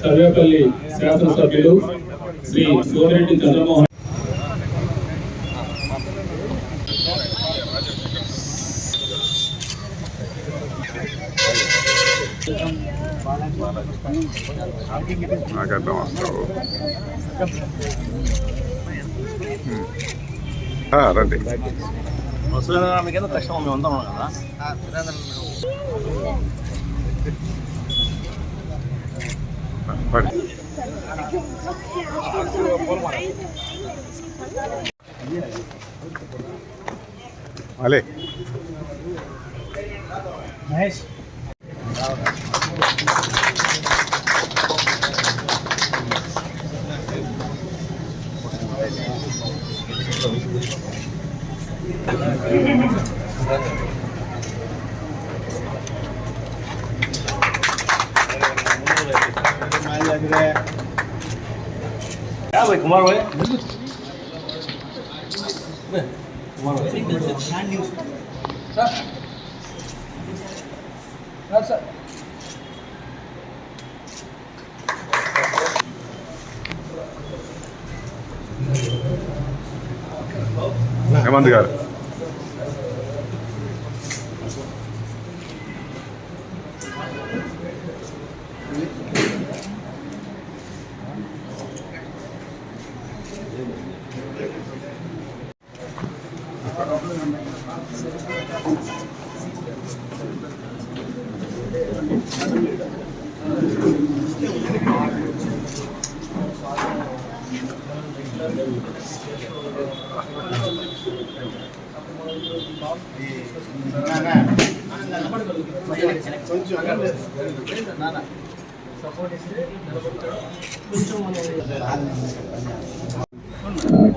సర్వేపల్లి శాసనసభ్యులు శ్రీ సోమిరెడ్డి చంద్రమోహన్ నాకు అర్థం వస్తావు రండి వసూలు తక్షణం మేము ఉందాం కదా. అలే Mahesh Thank you. Kumarbhai Kumarbhai Kumarbhai sir Hemanth గారు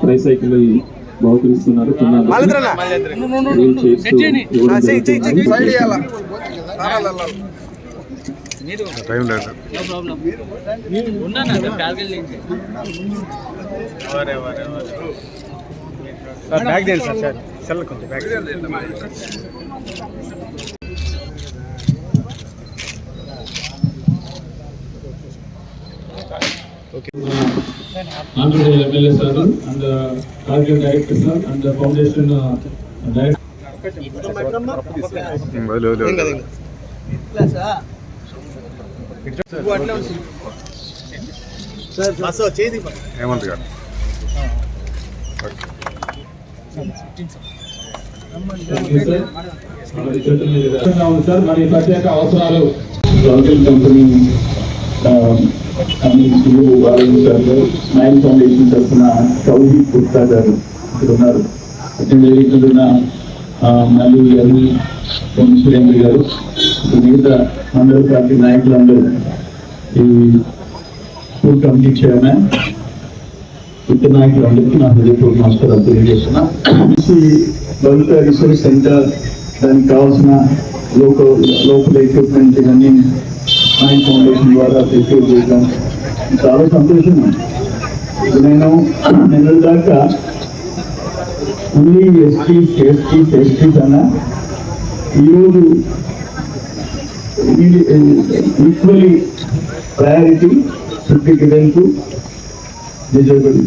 ట్రైసైకిల్ బహుకరిస్తున్నారు బ్యాగ్ చేయండి సార్ సార్ సెల్ కొంచెం bag Andhra Pradesh MLA sir and Cargill director sir and foundation director. Hemanth గారు సార్. మరి ప్రత్యేక అవసరాలు. రాకెల్ కంపెనీ కమిషన్లు భావించారు స్మైల్ ఫౌండేషన్ తరఫున చౌదీ గుప్తా గారు ఇక్కడ ఉన్నారు అటెండ్ మల్లి గారు సోమేశ్వరేంద్ర గారు మిగతా మండల పార్టీ నాయకులందరూ ఈ స్కూల్ కమిటీ చైర్మన్ ఇతర నాయకులందరికీ నా హృదయపూర్వక నమస్కారం తెలియజేస్తున్నా బౌలిక రీసెర్చ్ సెంటర్ దానికి కావాల్సిన లోకల్ లోకల్ ఎక్విప్మెంట్ ఇవన్నీ సైన్ ఫౌండేషన్ ద్వారా సెక్యూర్ చేయడం చాలా సంతోషం ఇప్పుడు నేను నిన్న దాకా ఓన్లీ ఎస్టీస్ ఎస్టీస్ ఎస్టీస్ అన్న ఈరోజు ఈక్వలీ ప్రయారిటీ ఫిఫ్టీ కిడెంట్ డిజేబుల్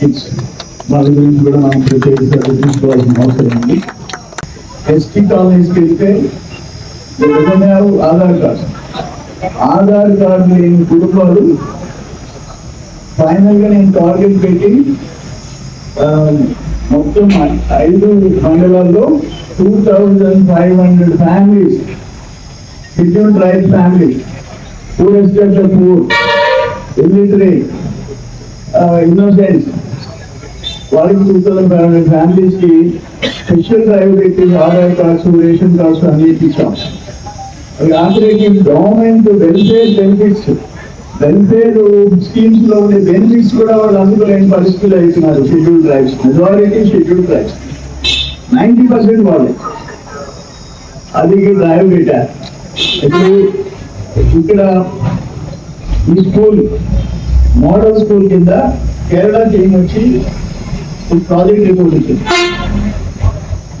కిడ్స్ వాళ్ళ గురించి కూడా మనం ప్రత్యేక తీసుకోవాల్సిన అవసరం ఉంది. ఎస్టీ కాలనీస్కి వెళ్తే ఆధార్ కార్డ్. ఆధార్ కార్డు లేని కుటుంబాలు ఫైనల్గా నేను టార్గెట్ పెట్టి మొత్తం ఐదు మండలాల్లో two thousand five hundred families schedule tribe families poorest estate the poor illiterate, uh, వాళ్ళకి టూ థౌసండ్ ఫైవ్ హండ్రెడ్ ఫ్యామిలీస్కి స్పెషల్ డ్రైవ్ పెట్టి ఆధార్ కార్డ్స్ రేషన్ కార్డ్స్ అన్ని ఇప్పించాం. అవి గవర్నమెంట్ వెల్ఫేర్ బెనిఫిట్స్. వెల్ఫేర్ స్కీమ్స్లో ఉండే బెనిఫిట్స్ కూడా వాళ్ళు అందుకోలేని పరిస్థితులు అవుతున్నారు schedule tribes majority schedule tribes ninety percent వాళ్ళు. అది డ్రైవ్ డేటా ఇప్పుడు ఇక్కడ ఈ స్కూల్ మోడల్ స్కూల్ కింద కేరళ టీం వచ్చి ఈ ప్రాజెక్ట్ రిపోర్ట్ ఇచ్చింది.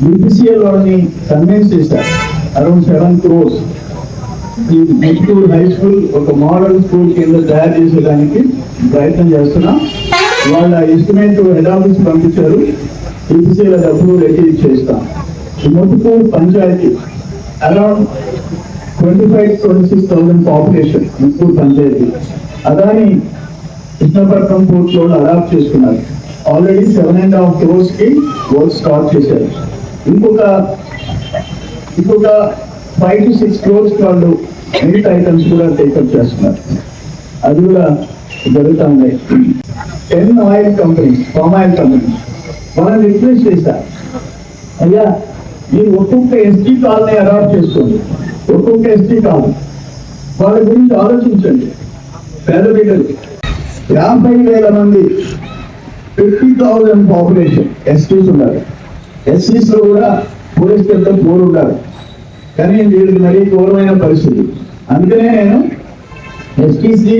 యూపీసీఎల్ వాళ్ళని కన్విన్స్ చేశారు. అరౌండ్ సెవెన్ క్రోర్స్ ఈ మెట్టూరు హై స్కూల్ ఒక మోడల్ స్కూల్ కింద తయారు చేసేదానికి ప్రయత్నం చేస్తున్నాం. వాళ్ళ ఎస్టిమేట్ హెడ్ ఆఫీస్ పంపించారు. ఎంపీసీల డబ్బులు రెడీ చేస్తాం. ఈ panchayat around twenty five twenty six thousand population Muttukuru panchayat. Adani Krishnapatnam పోర్ట్లో adopt చేసుకున్నారు. ఆల్రెడీ సెవెన్ అండ్ హాఫ్ క్రోర్స్కి వర్క్ స్టార్ట్ చేశారు. ఇంకొక ఇంకొక ఫైవ్ టు సిక్స్ క్రోర్స్ వాళ్ళు మిగతా ఐటమ్స్ కూడా టేకప్ చేస్తున్నారు. అది కూడా జరుగుతూ ఉన్నాయి ten oil companies palm oil companies మనం రిక్వెస్ట్ చేశారు. అయ్యా మీరు ఒక్కొక్క ఎస్టీ కాల్ని అడాప్ట్ చేసుకోండి. ఒక్కొక్క ఎస్టీ కాల్ వాళ్ళ గురించి ఆలోచించండి. పేద బిడ్డలు యాభై వేల మంది ఫిఫ్టీ థౌజండ్ పాపులేషన్ ఎస్టీస్ ఉన్నారు ఎస్సీస్లో కూడా కూడా కింద పోరు ఉన్నారు కానీ వీళ్ళకి మరీ ఘోరమైన పరిస్థితి. అందుకనే నేను ఎస్టీసీ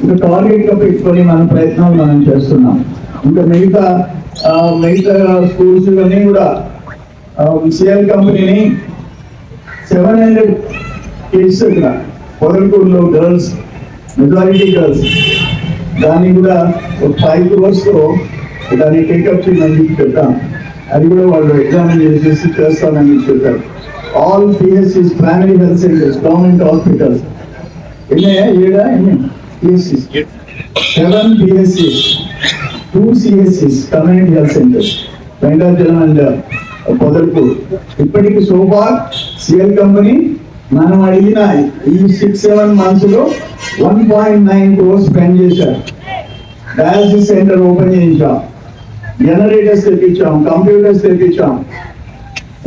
ఇంకా టార్గెట్గా పెట్టుకొని మన ప్రయత్నాలు మనం చేస్తున్నాం. ఇంకా మిగతా మిగతా స్కూల్స్ ఇవన్నీ కూడా సిఎల్ కంపెనీని సెవెన్ హండ్రెడ్ కిడ్స్ ఇక్కడ పొదలకూరులో గర్ల్స్ మెజారిటీ గర్ల్స్ దాన్ని కూడా ఒక ఫైవ్ క్రోర్స్తో దాన్ని టేకప్ చేయమని చెప్పి చెప్పాం అది కూడా వాళ్ళు ఎగ్జామిన్ చేసేసి చేస్తామని చెప్పి చెప్పారు. All PHCs primary health centres government hospitals ఎన్నయ్యా ఏడా PHCs seven PHCs two సిఎస్సిస్ community health centres Venkatachalam and Podalpur ఇప్పటికి సోఫార్ సిఎల్ కంపెనీ మనం అడిగిన ఈ సిక్స్ సెవెన్ మంత్స్లో one point nine crores spend చేశారు. డయాలసిస్ సెంటర్ ఓపెన్ చేయించాం. జనరేటర్స్ తెప్పించాం computers తెప్పించాం.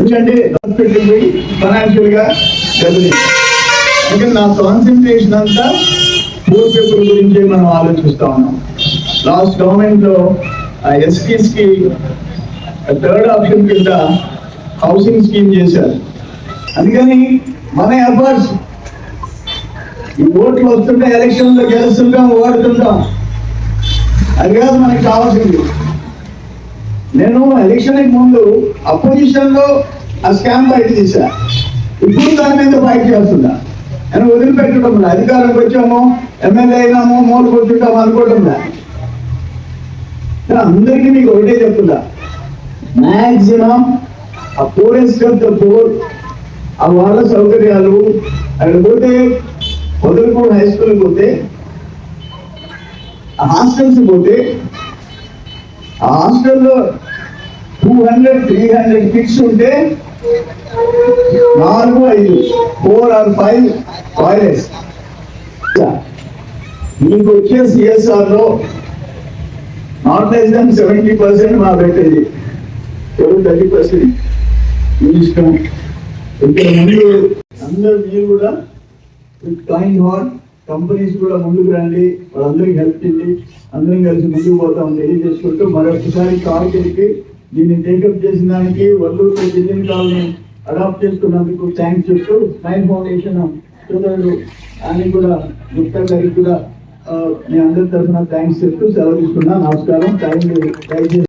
ఎందుకంటే హాస్పిటల్ పోయి ఫైనాన్షియల్గా డబ్బులు నా కాన్సన్ట్రేషన్ అంతా పూర్ పేపర్ గురించే మనం ఆలోచిస్తా ఉన్నాం. లాస్ట్ గవర్నమెంట్లో ఎస్టీస్కి థర్డ్ ఆప్షన్ కింద హౌసింగ్ స్కీమ్ చేశారు. అందుకని మన ఎఫర్ట్స్ ఈ ఓట్లు వస్తుంటే ఎలక్షన్లో గెలుస్తుంటాం ఓడుతుంటాం అది కాదు మనకి కావాల్సింది. నేను ఎలక్షన్ ముందు అపోజిషన్లో ఆ స్కామ్ బయట తీసా ఇప్పుడు దాని మీద ఫైట్ చేస్తున్నా నేను వదిలిపెట్టడం లే. అధికారంకి వచ్చాము ఎమ్మెల్యే అయినాము మూలు కూర్చుంటాము అనుకోవడం లే. కానీ అందరికీ మీకు ఒకటే చెప్తున్నా మ్యాక్సిమం ఆ పోలీస్ ఆఫ్ ద ఆ వాళ్ళ సౌకర్యాలు అక్కడ పోతే వదులుకోడు హై స్కూల్ పోతే ఆ హాస్టల్స్ పోతే ఆ హాస్టల్లో two hundred three hundred kids ఉంటే నాలుగు ఐదు ఫోర్ ఆర్ ఫైవ్ టాయిలెట్స్. మీకు వచ్చే సిఎస్ఆర్లో not less than seventy percent మా పెట్టేది. ఎవరు థర్టీ పర్సెంట్? మీ ఇష్టం ఇక్కడ ముందు అందరూ మీరు కూడా కైండ్ హార్ట్ కంపెనీస్ కూడా ముందుకు రండి. వాళ్ళందరికీ హెల్ప్ చేయండి. అందరం కలిసి ముందుకు పోతాం తెలియజేసుకుంటూ మరొకసారి కార్కి దీన్ని టేకప్ చేసిన దానికి వల్లూరు డిజైన్ కాలనీ అడాప్ట్ చేసుకున్నందుకు థ్యాంక్స్ చెప్తూ స్మైల్ ఫౌండేషన్ సోదరుడు అని కూడా గుప్తా గారికి కూడా మీ అందరి తరఫున థ్యాంక్స్ చెప్తూ సెలవు తీసుకున్నా. నమస్కారం. థ్యాంక్ యూ దయచేసి